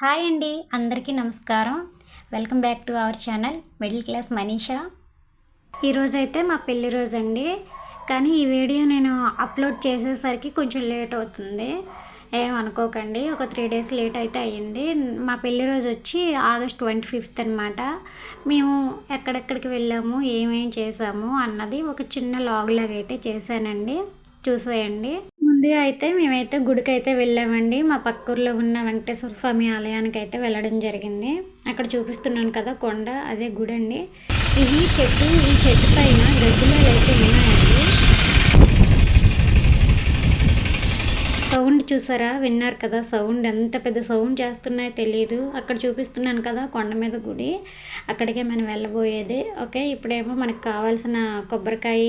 Hi అండి అందరికీ నమస్కారం. Welcome back to our channel middle class Manisha. ఈరోజు అయితే మా పెళ్ళి రోజు అండి. కానీ ఈ వీడియో నేను అప్లోడ్ చేసేసరికి కొంచెం లేట్ అవుతుంది. ఏమనుకోకండి ఒక త్రీ డేస్ లేట్ అయితే అయ్యింది. మా పెళ్ళి రోజు వచ్చి ఆగస్ట్ ట్వంటీ ఫిఫ్త్ అనమాట మేము ఎక్కడెక్కడికి వెళ్ళాము ఏమేం చేసాము అన్నది ఒక చిన్న లాగ్ లాగా అయితే చేశానండి. చూసేయండి. ముందుగా అయితే మేమైతే గుడికి అయితే వెళ్ళామండి. మా పక్క ఊర్లో ఉన్న వెంకటేశ్వర స్వామి ఆలయానికి అయితే వెళ్ళడం జరిగింది. అక్కడ చూపిస్తున్నాను కదా కొండ అదే గుడి అండి ఇది చెట్టు ఈ చెట్టు పైన గడ్డిలో అయితే ఉన్నాయండి. సౌండ్ చూసారా? విన్నారు కదా సౌండ్. ఎంత పెద్ద సౌండ్ చేస్తున్నాయో తెలియదు అక్కడ చూపిస్తున్నాను కదా కొండ మీద గుడి. అక్కడికే మనం వెళ్ళబోయేది. ఓకే ఇప్పుడేమో మనకు కావాల్సిన కొబ్బరికాయ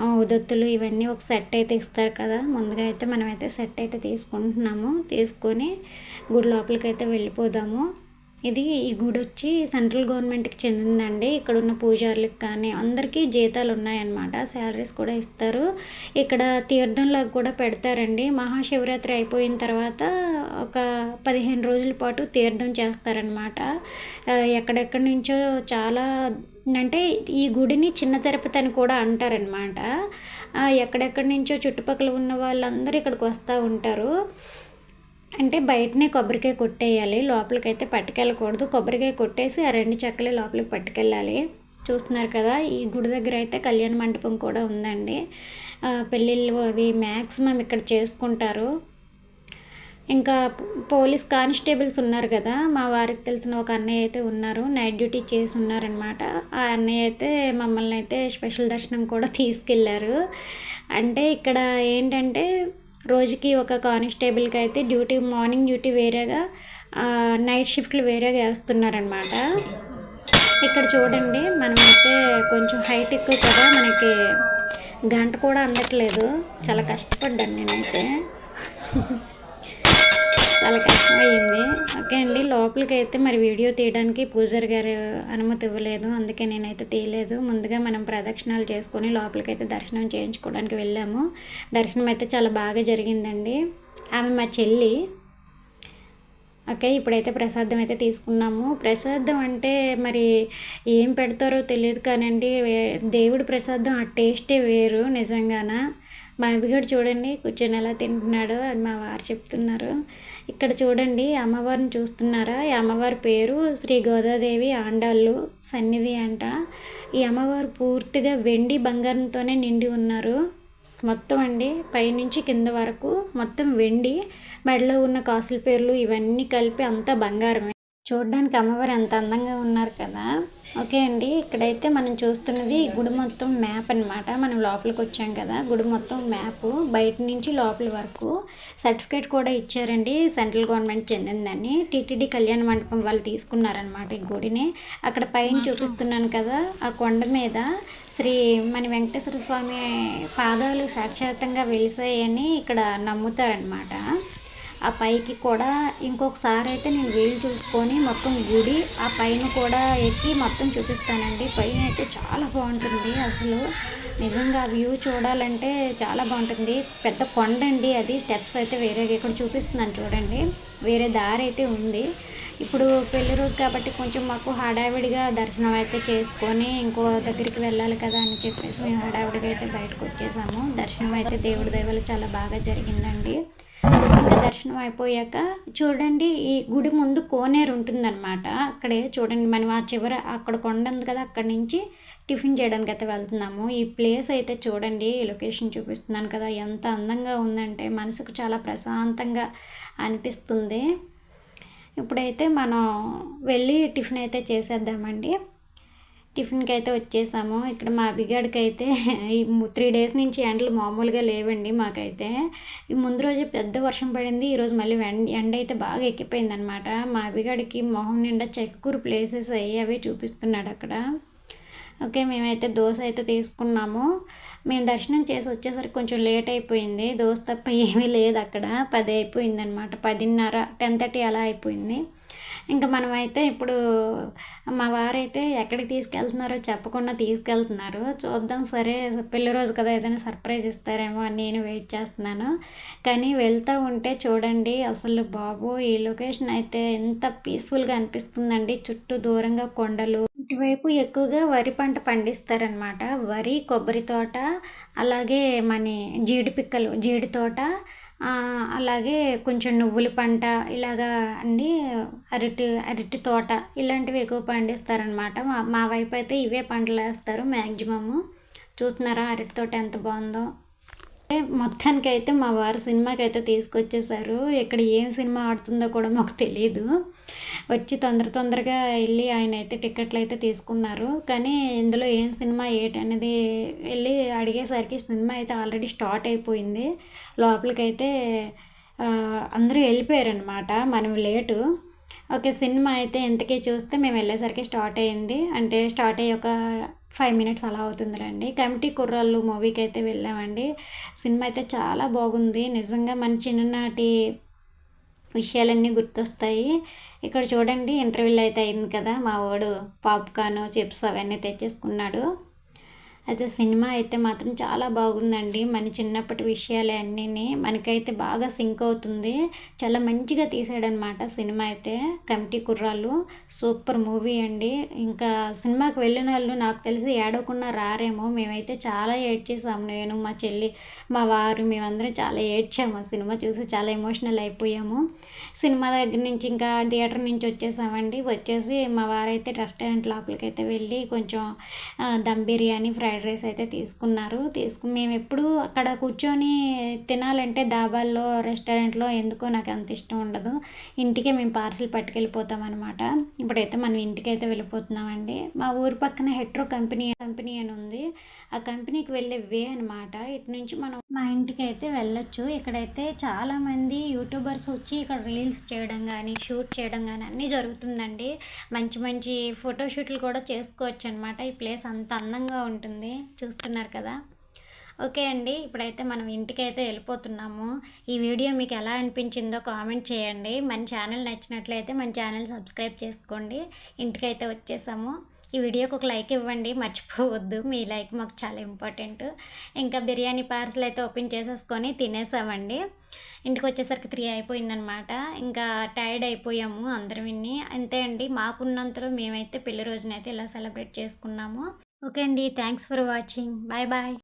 ఉదొత్తులు ఇవన్నీ ఒక సెట్ అయితే ఇస్తారు కదా. ముందుగా అయితే మనమైతే సెట్ అయితే తీసుకుంటున్నాము. తీసుకొని గుడి లోపలికి అయితే వెళ్ళిపోదాము. ఇది ఈ గుడి వచ్చి సెంట్రల్ గవర్నమెంట్కి చెందిందండి. ఇక్కడ ఉన్న పూజారులకు కానీ అందరికీ జీతాలు ఉన్నాయన్నమాట శాలరీస్ కూడా ఇస్తారు. ఇక్కడ తీర్థంలాగా కూడా పెడతారండి. మహాశివరాత్రి అయిపోయిన తర్వాత ఒక పదిహేను రోజుల పాటు తీర్థం చేస్తారనమాట ఎక్కడెక్కడి నుంచో చాలా అంటే ఈ గుడిని చిన్న తిరుపతి అని కూడా అంటారనమాట ఎక్కడెక్కడి నుంచో చుట్టుపక్కల ఉన్న వాళ్ళందరూ ఇక్కడికి వస్తూ ఉంటారు. అంటే బయటనే కొబ్బరికాయ కొట్టేయాలి. లోపలికైతే పట్టుకెళ్ళకూడదు. కొబ్బరికాయ కొట్టేసి ఆ రెండు చెక్కలే లోపలికి పట్టుకెళ్ళాలి. చూస్తున్నారు కదా ఈ గుడి దగ్గర అయితే కళ్యాణ మండపం కూడా ఉందండి. పెళ్ళిళ్ళు అవి మ్యాక్సిమం ఇక్కడ చేసుకుంటారు. ఇంకా పోలీస్ కానిస్టేబుల్స్ ఉన్నారు కదా మా వారికి తెలిసిన ఒక అన్నయ్య అయితే ఉన్నారు. నైట్ డ్యూటీ చేసి ఉన్నారనమాట ఆ అన్నయ్య అయితే మమ్మల్ని అయితే స్పెషల్ దర్శనం కూడా తీసుకెళ్ళారు. అంటే ఇక్కడ ఏంటంటే రోజుకి ఒక కానిస్టేబుల్కి అయితే డ్యూటీ మార్నింగ్ డ్యూటీ వేరేగా నైట్ షిఫ్ట్లు వేరేగా వేస్తున్నారనమాట. ఇక్కడ చూడండి మనమైతే కొంచెం హైట్ ఎక్కువ కదా మనకి గంట కూడా అందట్లేదు. చాలా కష్టపడ్డాను నేనైతే. చాలా కష్టమయ్యింది ఓకే అండి లోపలికి అయితే మరి వీడియో తీయడానికి పూజారి గారు అనుమతి ఇవ్వలేదు. అందుకే నేనైతే తీయలేదు. ముందుగా మనం ప్రదక్షిణాలు చేసుకొని లోపలికైతే దర్శనం చేయించుకోవడానికి వెళ్ళాము. దర్శనం అయితే చాలా బాగా జరిగిందండి. ఆమె మా చెల్లి. ఓకే ఇప్పుడైతే ప్రసాదం అయితే తీసుకున్నాము. ప్రసాదం అంటే మరి ఏం పెడతారో తెలియదు కానండి. దేవుడి ప్రసాదం ఆ టేస్టే వేరు నిజంగానా. మా అభిగాడు చూడండి కూర్చొని ఎలా తింటున్నాడో అని మా వారు చెప్తున్నారు. ఇక్కడ చూడండి అమ్మవారిని చూస్తున్నారా? ఈ అమ్మవారి పేరు శ్రీ గోదాదేవి ఆండాళ్ళు సన్నిధి అంట. ఈ అమ్మవారు పూర్తిగా వెండి బంగారంతోనే నిండి ఉన్నారు. మొత్తం అండి పైనుంచి కింద వరకు మొత్తం వెండి మెడలో ఉన్న కాసుల పేర్లు ఇవన్నీ కలిపి అంతా బంగారమే. చూడడానికి అమ్మవారు ఎంత అందంగా ఉన్నారు కదా. ఓకే అండి ఇక్కడైతే మనం చూస్తున్నది గుడి మొత్తం మ్యాప్ అన్నమాట. మనం లోపలికి వచ్చాం కదా గుడి మొత్తం మ్యాప్. బయట నుంచి లోపల వరకు సర్టిఫికేట్ కూడా ఇచ్చారండి సెంట్రల్ గవర్నమెంట్ చెందిందని. టీటీడీ కళ్యాణ మండపం వాళ్ళు తీసుకున్నారనమాట ఈ గుడిని. అక్కడ పైన చూపిస్తున్నాను కదా ఆ కొండ మీద శ్రీ మన వెంకటేశ్వర స్వామి పాదాలు సాక్షాత్తంగా వెలిసాయని ఇక్కడ నమ్ముతారనమాట ఆ పైకి కూడా ఇంకొకసారి అయితే నేను వీలు చూసుకొని మొత్తం గుడి ఆ పైన కూడా ఎక్కి మొత్తం చూపిస్తానండి. పైన అయితే చాలా బాగుంటుంది అసలు. నిజంగా వ్యూ చూడాలంటే చాలా బాగుంటుంది. పెద్ద కొండ అండి అది. స్టెప్స్ అయితే వేరే ఇక్కడ చూపిస్తున్నాను చూడండి. వేరే దారి అయితే ఉంది. ఇప్పుడు పెళ్ళి రోజు కాబట్టి కొంచెం మాకు హడావిడిగా దర్శనం అయితే చేసుకొని ఇంకో దగ్గరికి వెళ్ళాలి కదా అని చెప్పేసి మేము హడావిడిగా అయితే బయటకు వచ్చేసాము. దర్శనం అయితే దేవుడి దయవల్ల చాలా బాగా జరిగిందండి. ఇంకా దర్శనం అయిపోయాక చూడండి ఈ గుడి ముందు కోనేరు ఉంటుందన్నమాట. అక్కడే చూడండి మనం ఆ చివర అక్కడ కొండ ఉంది కదా అక్కడి నుంచి టిఫిన్ చేయడానికి అయితే వెళ్తున్నాము. ఈ ప్లేస్ అయితే చూడండి ఈ లొకేషన్ చూపిస్తున్నాను కదా ఎంత అందంగా ఉందంటే మనసుకు చాలా ప్రశాంతంగా అనిపిస్తుంది. ఇప్పుడైతే మనం వెళ్ళి టిఫిన్ అయితే చేసేద్దామండి. టిఫిన్కి అయితే వచ్చేసాము. ఇక్కడ మా అభిగాడికి అయితే ఈ త్రీ డేస్ నుంచి ఎండలు మామూలుగా లేవండి మాకైతే. ఈ ముందు రోజు పెద్ద వర్షం పడింది. ఈరోజు మళ్ళీ ఎండ ఎండ అయితే బాగా ఎక్కిపోయింది అనమాట మా అభిగాడికి మొహం నిండా చెక్కూరు ప్లేసెస్ అయ్యి అవి చూపిస్తున్నాడు అక్కడ. ఓకే మేమైతే దోశ అయితే తీసుకున్నాము. మేము దర్శనం చేసి వచ్చేసరికి కొంచెం లేట్ అయిపోయింది. దోశ తప్ప ఏమీ లేదు అక్కడ. పది అయిపోయింది అనమాట పదిన్నర టెన్ థర్టీ అలా అయిపోయింది. ఇంకా మనమైతే ఇప్పుడు మా వారైతే ఎక్కడికి తీసుకెళ్తున్నారో చెప్పకుండా తీసుకెళ్తున్నారు. చూద్దాం సరే పెళ్ళి రోజు కదా ఏదైనా సర్ప్రైజ్ ఇస్తారేమో అని నేను వెయిట్ చేస్తున్నాను. కానీ వెళ్తూ ఉంటే చూడండి అసలు బాబు ఈ లొకేషన్ అయితే ఎంత పీస్ఫుల్గా అనిపిస్తుందండి. చుట్టూ దూరంగా కొండలు ఇటువైపు ఎక్కువగా వరి పంట పండిస్తారనమాట వరి కొబ్బరి తోట అలాగే మన జీడి పిక్కలు జీడి తోట అలాగే కొంచెం నువ్వుల పంట ఇలాగా అండి అరటి అరటి తోట ఇలాంటివి ఎక్కువ పండిస్తారనమాట మా మా వైపు అయితే ఇవే పంటలు వేస్తారు మ్యాక్సిమము చూస్తున్నారా అరటి తోట ఎంత బాగుందో. మొత్తానికి అయితే మా వారు సినిమాకి అయితే తీసుకొచ్చేసారు. ఇక్కడ ఏం సినిమా ఆడుతుందో కూడా మాకు తెలియదు వచ్చి తొందర తొందరగా వెళ్ళి ఆయన అయితే టికెట్లు అయితే తీసుకున్నారు. కానీ ఇందులో ఏం సినిమా ఏంటి అనేది వెళ్ళి అడిగేసరికి సినిమా అయితే ఆల్రెడీ స్టార్ట్ అయిపోయింది. లోపలికైతే అందరూ వెళ్ళిపోయారనమాట మనం లేటు. ఓకే సినిమా అయితే ఇంతకీ చూస్తే మేము వెళ్ళేసరికి స్టార్ట్ అయ్యింది అంటే స్టార్ట్ అయ్యి ఒక ఫైవ్ మినిట్స్ అలా అవుతుందిలేండి. కమిటీ కుర్రాళ్ళు మూవీకి అయితే వెళ్ళామండి. సినిమా అయితే చాలా బాగుంది. నిజంగా మన చిన్ననాటి విషయాలన్నీ గుర్తొస్తాయి. ఇక్కడ చూడండి ఇంటర్వ్యూలు అయితే అయింది కదా మా వాడు పాప్కార్న్ చిప్స్ అవన్నీ తెచ్చేసుకున్నాడు. అయితే సినిమా అయితే మాత్రం చాలా బాగుందండి. మన చిన్నప్పటి విషయాలే అన్నీ మనకైతే బాగా సింక్ అవుతుంది. చాలా మంచిగా తీసాడనమాట సినిమా అయితే. కమిటీ కుర్రాళ్ళు. సూపర్ మూవీ అండి. ఇంకా సినిమాకి వెళ్ళిన వాళ్ళు నాకు తెలిసి ఏడవకుండా రారేమో. మేమైతే చాలా ఏడ్చేసాము. నేను మా చెల్లి మా వారు మేమందరం చాలా ఏడ్చాము. ఆ సినిమా చూసి చాలా ఎమోషనల్ అయిపోయాము. సినిమా దగ్గర నుంచి ఇంకా థియేటర్ నుంచి వచ్చేసామండి. వచ్చేసి మా వారైతే రెస్టారెంట్ లోపలికి అయితే వెళ్ళి కొంచెం dum biryani fry fried rice అయితే తీసుకున్నారు. తీసుకు మేము ఎప్పుడు అక్కడ కూర్చొని తినాలంటే దాబాల్లో రెస్టారెంట్లో ఎందుకో నాకు అంత ఇష్టం ఉండదు. ఇంటికే మేము పార్సిల్ పట్టుకెళ్ళిపోతాం అనమాట ఇప్పుడైతే మనం ఇంటికి అయితే వెళ్ళిపోతున్నామండి. మా ఊరి పక్కన హెట్రో కంపెనీ కంపెనీ అని ఉంది. ఆ కంపెనీకి వెళ్ళే వే అనమాట ఇటు నుంచి మనం మా ఇంటికి అయితే వెళ్ళొచ్చు. ఇక్కడైతే చాలామంది యూట్యూబర్స్ వచ్చి ఇక్కడ రీల్స్ చేయడం కానీ షూట్ చేయడం కానీ అన్నీ జరుగుతుందండి. మంచి మంచి ఫోటోషూట్లు కూడా చేసుకోవచ్చు అనమాట ఈ ప్లేస్ అంత అందంగా ఉంటుంది. ఉంది చూస్తున్నారు కదా? ఓకే అండి ఇప్పుడైతే మనం ఇంటికైతే వెళ్ళిపోతున్నాము. ఈ వీడియో మీకు ఎలా అనిపించిందో కామెంట్ చేయండి. మన ఛానల్ నచ్చినట్లయితే మన ఛానల్ సబ్స్క్రైబ్ చేసుకోండి. ఇంటికైతే వచ్చేసాము. ఈ వీడియోకి ఒక లైక్ ఇవ్వండి మర్చిపోవద్దు. మీ లైక్ మాకు చాలా ఇంపార్టెంట్. ఇంకా బిర్యానీ పార్సల్ అయితే ఓపెన్ చేసేసుకొని తినేసామండి. ఇంటికి వచ్చేసరికి త్రీ అయిపోయిందనమాట. ఇంకా టైర్డ్ అయిపోయాము అందరం విన్ని అంతే అండి మాకున్నంతలో మేమైతే పెళ్ళి రోజునైతే ఇలా సెలబ్రేట్ చేసుకున్నాము. ఓకే అండి thanks for watching bye bye